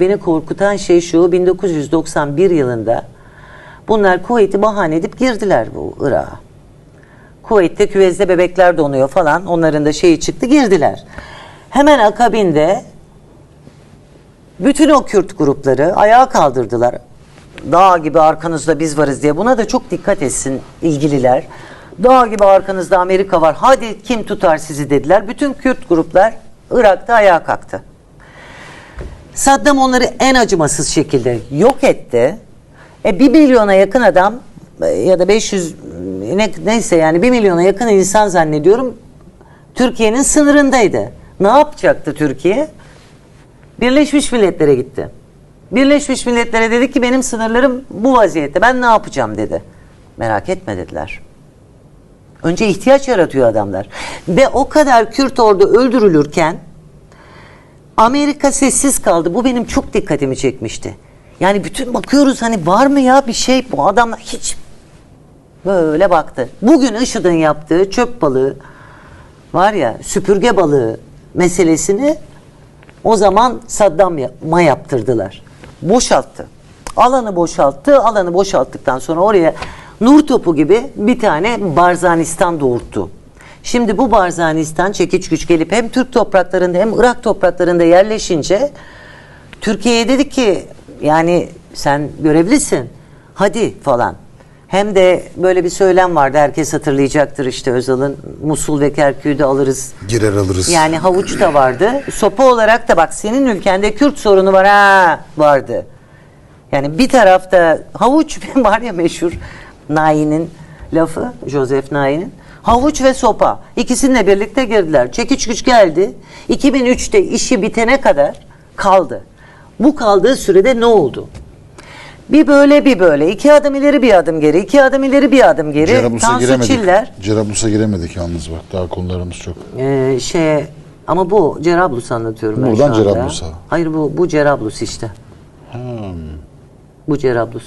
Beni korkutan şey şu 1991 yılında bunlar Kuveyt'i bahane edip girdiler bu Irak'a. Kuveyt'te küvezde bebekler donuyor falan onların da şeyi çıktı girdiler. Hemen akabinde bütün o Kürt grupları ayağa kaldırdılar. Dağ gibi arkanızda biz varız diye buna da çok dikkat etsin ilgililer. Dağ gibi arkanızda Amerika var hadi kim tutar sizi dediler. Bütün Kürt gruplar Irak'ta ayağa kalktı. Saddam onları en acımasız şekilde yok etti. E, bir milyona yakın adam e, ya da 500 ne, neyse yani bir milyona yakın insan zannediyorum Türkiye'nin sınırındaydı. Ne yapacaktı Türkiye? Birleşmiş Milletler'e gitti. Birleşmiş Milletler'e dedi ki benim sınırlarım bu vaziyette ben ne yapacağım dedi. Merak etme dediler. Önce ihtiyaç yaratıyor adamlar. Ve o kadar Kürt orada öldürülürken Amerika sessiz kaldı. Bu benim çok dikkatimi çekmişti. Yani bütün bakıyoruz hani var mı ya bir şey bu adamlar hiç böyle baktı. Bugün IŞİD'in yaptığı çöp balığı var ya süpürge balığı meselesini o zaman Saddam'a yaptırdılar. Boşalttı. Alanı boşalttı. Alanı boşalttıktan sonra oraya nur topu gibi bir tane Barzanistan doğurttu. Şimdi bu Barzanistan çekiç güç gelip hem Türk topraklarında hem Irak topraklarında yerleşince Türkiye'ye dedi ki yani sen görevlisin hadi falan. Hem de böyle bir söylem vardı herkes hatırlayacaktır işte Özal'ın Musul ve Kerkük'ü de alırız Girer alırız. yani havuç da vardı. Sopa olarak da bak senin ülkende Kürt sorunu var ha vardı. Yani bir tarafta havuç var ya meşhur Nain'in lafı, Joseph Nain'in. Havuç ve sopa ikisininle birlikte girdiler. Çekiç güç geldi. 2003'te işi bitene kadar kaldı. Bu kaldığı sürede ne oldu? Bir böyle bir böyle. iki adım ileri bir adım geri. iki adım ileri bir adım geri. Cerablus'a Tansu giremedik. Çiller Cerablus'a giremedik yalnız bak. Daha konularımız çok. ee, şey ama bu Cerablus anlatıyorum ben Buradan şu anda. Cerablus'a. Hayır bu bu Cerablus işte. Bu Cerablus.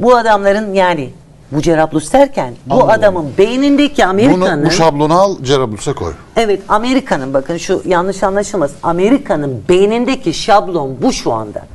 Bu adamların yani bu Cerablus derken bu Anladım. adamın beynindeki Bunu Amerika'nın bu şablonu al Cerablus'a koy. evet Amerika'nın bakın şu yanlış anlaşılmasın Amerika'nın beynindeki şablon bu şu anda.